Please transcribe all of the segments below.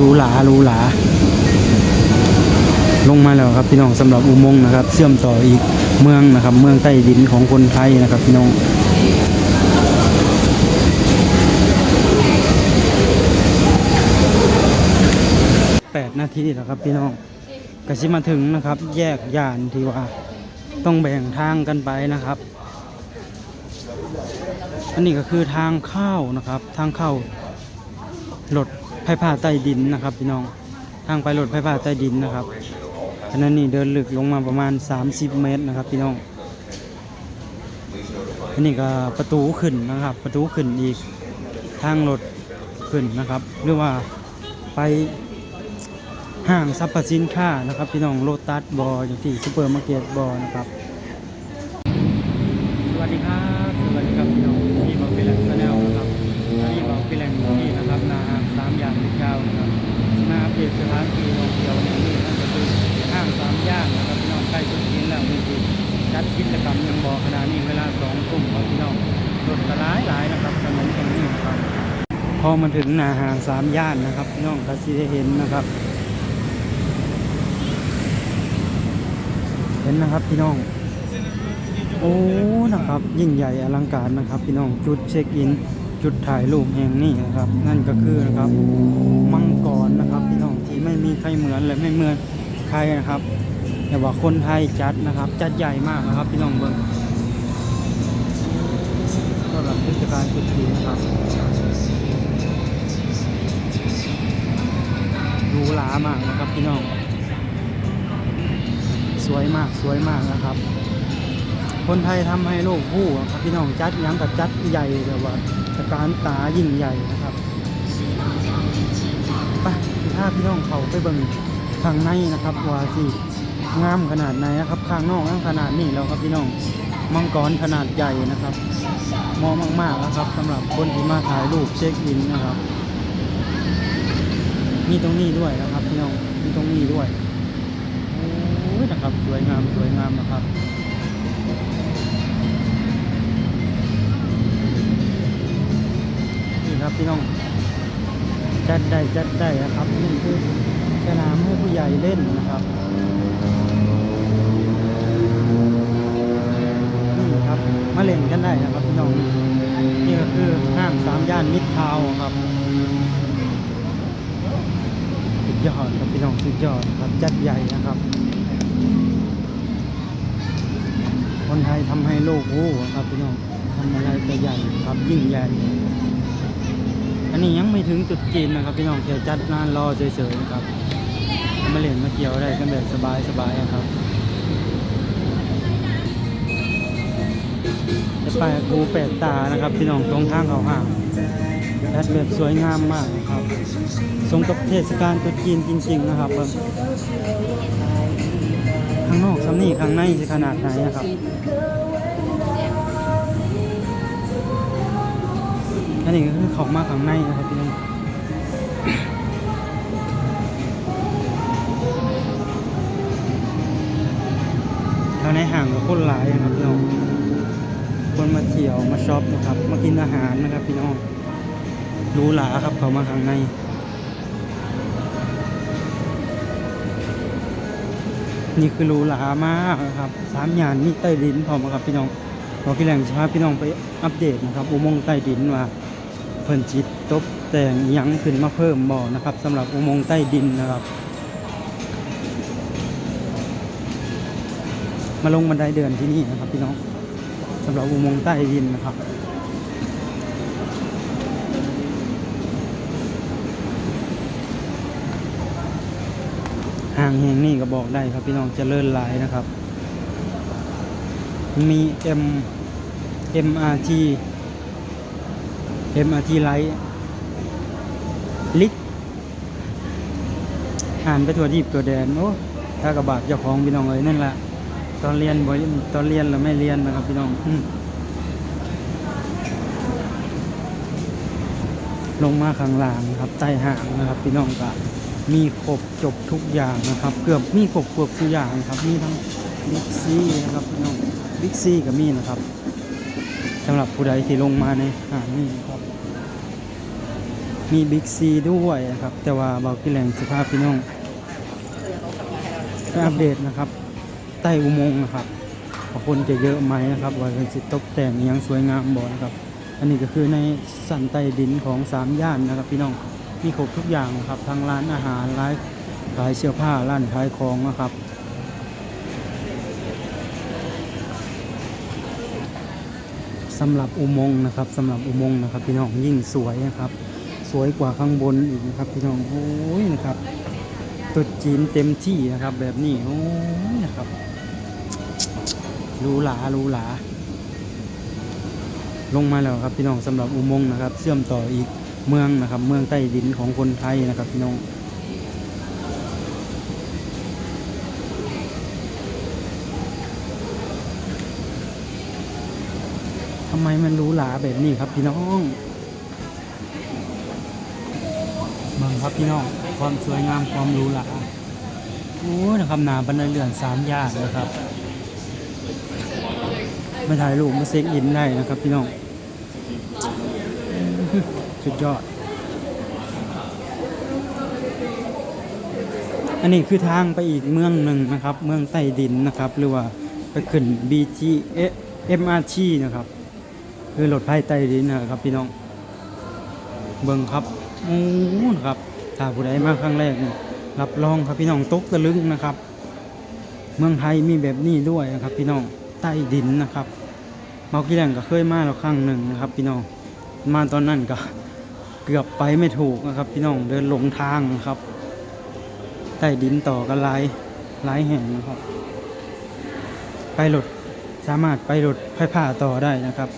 รูหลารูหลา ลงมาแล้วครับพี่น้องสำหรับอุโมงค์นะครับ เชื่อมต่ออีกเมืองนะครับ เมืองใต้ดินของคนไทยนะครับพี่น้องแปดนาทีแล้วครับพี่น้องกสิมาถึงนะครับ แยกยานที่ว่าต้องแบ่งทางกันไปนะครับ อันนี้ก็คือทางเข้านะครับ ทางเข้ารถ ไฟฟ้าใต้ดินนะครับ พี่น้องทางไปรถไฟฟ้าใต้ดินนะครับอันนั้นนี่เดินลึกลงมาประมาณ 30 เมตรนะครับ พี่น้องอันนี้ก็ประตูขึ้นนะครับ ประตูขึ้นอีกทางรถขึ้นนะครับหรือว่าไปห้างสรรพสินค้านะครับ พี่น้องโลตัสบออยู่ที่ซูเปอร์มาร์เก็ตบอนะครับ สวัสดีครับ ย่านนะครับพี่น้องใกล้จุดกินแล้วจริงๆจัดกิจกรรมยังบอกขนาดนี้เวลาสองทุ่มครับพี่น้องรถกระร้ายหลายนะครับถนนตรงนี้นะครับพอมาถึงนาหางสามย่านนะครับพี่น้องก็สิได้เห็นนะครับ เห็นนะครับพี่น้อง โอ้นะครับ ยิ่งใหญ่อลังการนะครับ พี่น้องจุดเช็คอินจุดถ่ายรูปแห่งนี้นะครับ นั่นก็คือนะครับมังกรนะครับ พี่น้องที่ไม่มีใครเหมือนและไม่เหมือนใครนะครับ แต่ว่าคนไทยจัดนะครับ จัดใหญ่มากนะครับ พี่น้องเบิ้งสำหรับเทศกาลตรุษจีนนะครับหรูหรามากนะครับพี่น้อง สวยมากสวยมากนะครับ คนไทยทำให้โลกผู้อะครับพี่น้องจัดยังกับจัดใหญ่แบบว่าตะการตายิ่งใหญ่นะครับไปถ้าพี่น้องเขาไปเบิ่งข้างในนะครับว่าสิ งามขนาดไหนนะครับ ข้างนอกงามขนาดนี้แล้วครับพี่น้องมังกรขนาดใหญ่นะครับเหมองมากๆนะครับสำหรับคนที่มาถ่ายรูปเช็คอินนะครับมีตรงนี้ด้วยนะครับพี่น้องมีตรงนี้ด้วยโอ้ยนะครับสวยงามสวยงามนะครับนี่ครับพี่น้องจัดได้จัดได้นะครับนี่คือสนามให้ผู้ใหญ่เล่นนะครับ มาเล่นกันได้นะครับพี่น้องนี่ก็คือห้างสามย่านมิตรทาวนครับสุดยอดครับพี่น้องสุดยอดครับจัดใหญ่นะครับ คนไทยทำให้โลกรู้ครับพี่น้องทำอะไรก็ใหญ่ครับยิ่งใหญ่อันนี้ยังไม่ถึงจุดจีนนะครับพี่น้องแค่จัดงานรอเฉยๆนะครับมาเล่นมาเที่ยวได้กันแบบสบายๆครับะไปภูแปดตานะครับพี่น้องตรงทางเขาห่างจัดแบบสวยงามมากนะครับสมกับเทศกาลตรุษจีนจริง ๆ นะครับข้างนอกสำนี่ข้างในจะขนาดไหนนะครับอันนี้ก็คือเขามาข้างในนะครับพี่น้องแถวในห่างกับคนหลายนะครับพี่น้อง คนมาเที่ยวมาช็อปนะครับ มากินอาหารนะครับพี่น้องรูหราครับเขามาข้างในนี่คือรูหรามากนะครับสามยานนี่ใต้ดินพร้อมครับพี่น้องขอพี่แหล่งจะพาพี่น้องไปอัปเดตนะครับ อุโมงค์ใต้ดินว่าเพิ่นจิตตบแต่งยังขึ้นมาเพิ่มบ่อนะครับสำหรับอุโมงค์ใต้ดินนะครับ มาลงบันไดเดินที่นี่นะครับพี่น้อง สำหรับอุโมงค์ใต้ดินนะครับห่างแห่งนี้ก็บอกได้ครับพี่น้องจเจริญหลายนะครับ มี M MRT MRT ไลท์ลิกอ่านไปตัวทีบตัวแดน โอ้ถ้ากระบาดเจ้าของพี่น้องเลยนั่นแหละ ตอนเรียนบ่ตอนเรียนแล้วไม่เรียนนะครับพี่น้องลงมาข้างล่างครับใต้ห่างนะครับ พี่น้องก็มีครบจบทุกอย่างนะครับ เกือบมีครบเกือบทุกอย่างครับมีทั้งบิ๊กซีนะครับพี่น้องบิ๊กซีกับมีนะครับสำหรับผู้ใดที่ลงมาในห่างนี้ครับมีบิ๊กซีด้วยนะครับ แต่ว่าเบากิแหลงสุภาพพี่น้องไปอัปเดตนะครับ ใต้อุโมงค์นะครับคนจะเยอะไหมนะครับว่าเป็นสิตกแต่งอิหยังสวยงามบ่นะครับ อันนี้ก็คือในสันใต้ดินของสามย่านนะครับ พี่น้องมีครบทุกอย่างครับทั้งร้านอาหารร้านขายเสื้อผ้าร้านขายของนะครับสำหรับอุโมงค์นะครับสำหรับอุโมงค์นะครับ พี่น้องยิ่งสวยนะครับ สวยกว่าข้างบนอีกนะครับ พี่น้องโอ้ยนะครับ ตรุดจีนเต็มที่นะครับ แบบนี้โอ้ยนะครับรูหรารูหราลงมาแล้วครับพี่น้องสำหรับอุโมงค์นะครับ เชื่อมต่ออีกเมืองนะครับ เมืองใต้ดินของคนไทยนะครับพี่น้องทำไมมันรูหราแบบนี้ครับพี่น้องเมืองครับพี่น้อง ความสวยงามความหรูหราโอ้ยนะครับหนาบันไดเลื่อนสามย่านนะครับมาถ่ายรูปมาเซ็กอินได้นะครับพี่น้องสุดยอด อันนี้คือทางไปอีกเมืองหนึ่งนะครับ เมืองใต้ดินนะครับ หรือว่าไปขึ้น BT MRT นะครับ คือรถไฟใต้ดินนะครับพี่น้อง เบิ่งครับ โอ้นะครับ ถ้าผู้ใดมาครั้งแรกนี่รับรองครับพี่น้องตกตะลึงนะครับ เมืองไทยมีแบบนี้ด้วยนะครับ พี่น้องใต้ดินนะครับเมากี้แรงก็เคยมาแล้วครั้งหนึ่งนะครับ พี่น้องมาตอนนั้นก็เกือบไปไม่ถูกนะครับ พี่น้องเดินหลงทางนะครับ ใต้ดินต่อกันหลายหลายแห่งนะครับ ไปรถสามารถไปรถไฟผ่าต่อได้นะครับ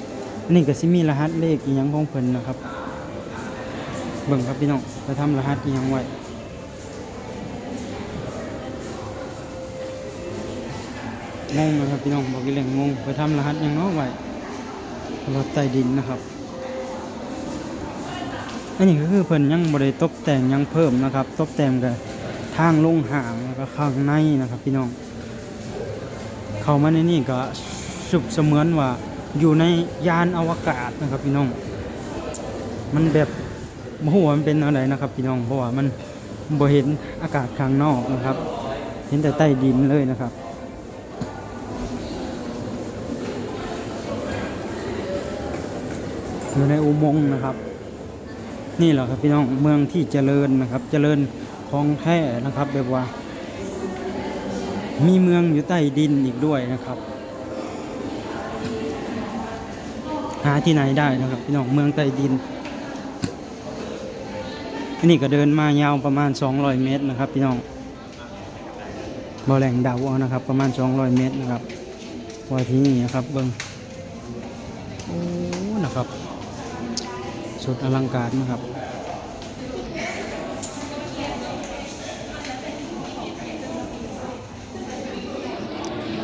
นี่ก็สิมีรหัสเลขอีหยังของเพิ่นนะครับ เบิ่งครับพี่น้องไปทำรหัสยังไว้งงนะครับพี่น้องบอกกี่เรื่องงงไปทำรหัสยังเนาะไว้รถใต้ดินนะครับอันนี้ก็คือเพิ่นยังบริตกแต่งยังเพิ่มนะครับ ตกแต่งกับทางลงห่างแล้วก็ข้างในนะครับ พี่น้อง เข้ามาในนี่ก็สุบเสมือนว่าอยู่ในยานอวกาศนะครับ พี่น้อง มันแบบ โมโหมันเป็นอะไรนะครับพี่น้องเพราะว่ามันบ่เห็นอากาศข้างนอกนะครับ เห็นแต่ใต้ดินเลยนะครับอยู่ในอุโมงค์นะครับ นี่แหละครับพี่น้องเมืองที่เจริญนะครับ เจริญของแท้นะครับแบบว่า มีเมืองอยู่ใต้ดินอีกด้วยนะครับ หาที่ไหนได้นะครับ พี่น้องเมืองใต้ดิน อันนี้ก็เดินมายาวประมาณ 200 เมตรนะครับพี่น้องบ่อแหล่งดาเอานะครับ ประมาณ 200 เมตรนะครับว่าที่นี่นะครับเบิ้งโอ้นะครับ สุดอลังการนะครับ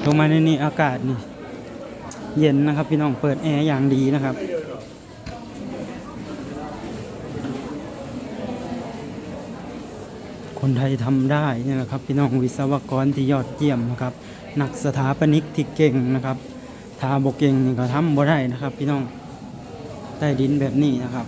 ลงมาในนี้อากาศนี่เย็นนะครับพี่น้องเปิดแอร์อย่างดีนะครับ คนไทยทำได้นี่ยนะครับ พี่น้องวิศวกรที่ยอดเยี่ยมนะครับ นักสถาปนิกที่เก่งนะครับถ้าบกเก่งนี่ก็ทำบ่ได้นะครับ พี่น้องใต้ดินแบบนี้นะครับ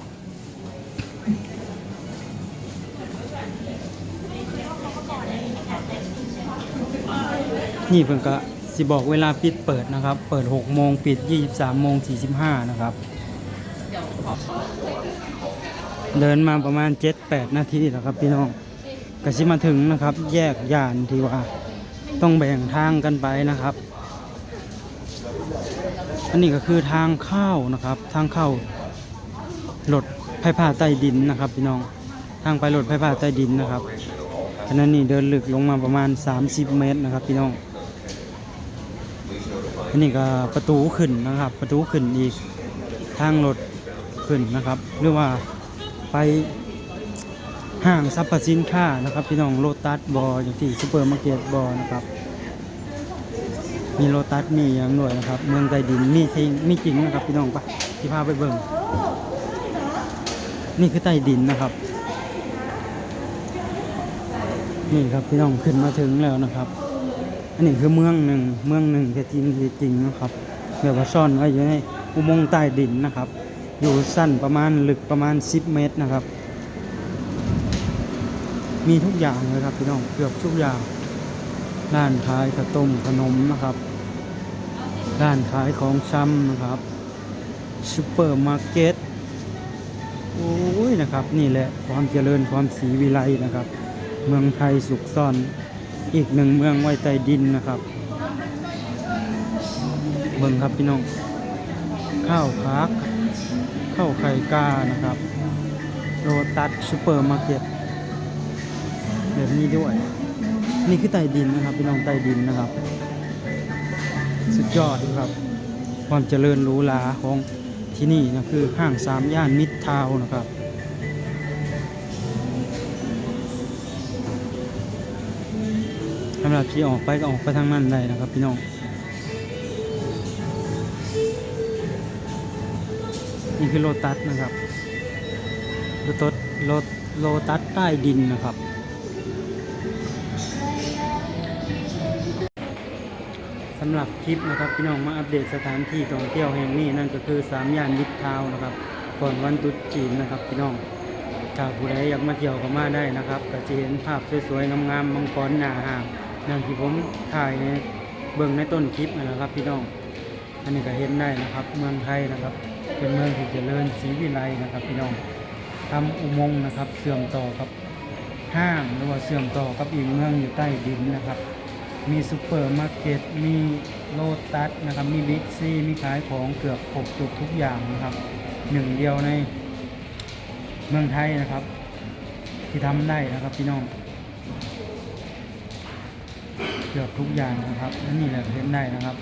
นี่เพิ่นก็สิบอกเวลาปิดเปิดนะครับ เปิด 6 โมงปิด 23 โมง 45 นะครับ เดินมาประมาณ 7-8 นาทีแล้วครับพี่น้อง ก็สิมาถึงนะครับ แยกย่านที่ว่าต้องแบ่งทางกันไปนะครับ อันนี้ก็คือทางเข้านะครับ ทางเข้ารถไฟฟ้าใต้ดินนะครับพี่น้องทางไปรถไฟฟ้าใต้ดินนะครับอันนั้นนี่เดินลึกลงมาประมาณ 30 เมตรนะครับพี่น้องอันนี้ก็ประตูขึ้นนะครับ ประตูขึ้นอีกทางรถขึ้นนะครับ หรือว่าไป ห้างสรรพสินค้านะครับ พี่น้องโลตัสบออย่างที่ซูเปอร์มาร์เก็ตบอนะครับ มีโลตัสมีอย่างหน่วยนะครับ เมืองใต้ดินมีจริงมีจริงนะครับ พี่น้องปะที่พาไปเบิ่งนี่คือใต้ดินนะครับนี่ครับพี่น้องขึ้นมาถึงแล้วนะครับ อันนี้คือเมืองหนึ่งเมืองหนึ่งที่จริงจริงนะครับแบบว่าซ่อนไว้อยู่ในอุโมงค์ใต้ดินนะครับ อยู่สั้นประมาณลึกประมาณ 10 เมตรนะครับ มีทุกอย่างเลยครับพี่น้องเกือบทุกอย่างร้านขายข้าวต้มขนมนะครับร้านขายของชำนะครับซูเปอร์มาร์เก็ตโอ้ยนะครับ นี่แหละความเจริญความสีวิไลนะครับ เมืองไทยสุขซ่อน อีกหนึ่งเมืองไว้ใต้ดินนะครับเบิ่งครับพี่น้องข้าวพักข้าวไข่กานะครับโรตัสซูเปอร์มาร์เก็ต แบบนี้ด้วย นี่คือใต้ดินนะครับพี่น้องใต้ดินนะครับ สุดยอดครับความเจริญหรูหราของที่นี่นะคือห้างสามย่านมิตรทาวน์นะครับสำหรับที่ออกไปก็ออกไปทางนั้นได้นะครับพี่น้องนี่คือโลตัสนะครับ โลตัสโลโลตัสใต้ดินนะครับำหรับคลิปนะครับพี่น้องมาอัปเดตสถานที่ท่องเที่ยวแห่งนี้นั่นก็คือสามย่านมิตรทาวนะครับก่อนวันตุษจีนนะครับพี่น้องถ้าผู้ใดอยากมาเที่ยวก็มาได้นะครับก็จะเห็นภาพสวยๆงามๆมังกรหนาห่างนั่นที่ผมถ่ายในเบื้องในต้นคลิปนะครับพี่น้องอันนี้ก็เห็นได้นะครับ เมืองไทยนะครับ เป็นเมืองที่เจริญศรีวิไลนะครับพี่น้องทำอุโมงค์นะครับ เสื่อมต่อกับห้างหรือว่าเสื่อมต่อกับอีกเมืองอยู่ใต้ดินนะครับ มีซูเปอร์มาร์เก็ต มีโลตัสนะครับ มีบิ๊กซีมีขายของเกือบครบจุกทุกอย่างนะครับ หนึ่งเดียวในเมืองไทยนะครับ ที่ทำได้นะครับพี่น้องเกือบทุกอย่างนะครับและนี่แหละเห็นได้นะครับ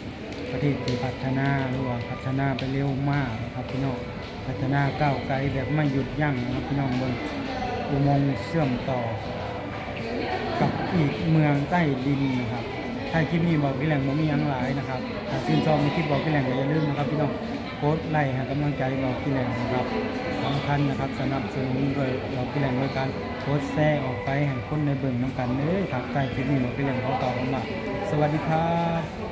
ประเทศที่พัฒนาหรือว่าพัฒนาไปเร็วมากนะครับพี่น้องพัฒนาก้าวไกลแบบไม่หยุดยั้งนะครับพี่น้องเบนอุโมงค์เชื่อมต่อ กับอีกเมืองใต้ดินนะครับถ้าคลิปนี้บอกพี่แหล่งบ่มีหยังหลายนะครับถ้าชื่นชอบในคลิปบอกพี่แหล่งก็อย่าลืมนะครับพี่น้องโพสต์ไลค์ให้กำลังใจบอกพี่แหล่งนะครับสำคัญนะครับสนับสนุนโดยบอกพี่แหล่งโดยการโพสต์แซ่ออกไปแห้คนในเบิ่งน้ำกันเลยครับใต้คลิปนี้บอกพี่แหล่งเขาตอบคำว่าสวัสดีครับ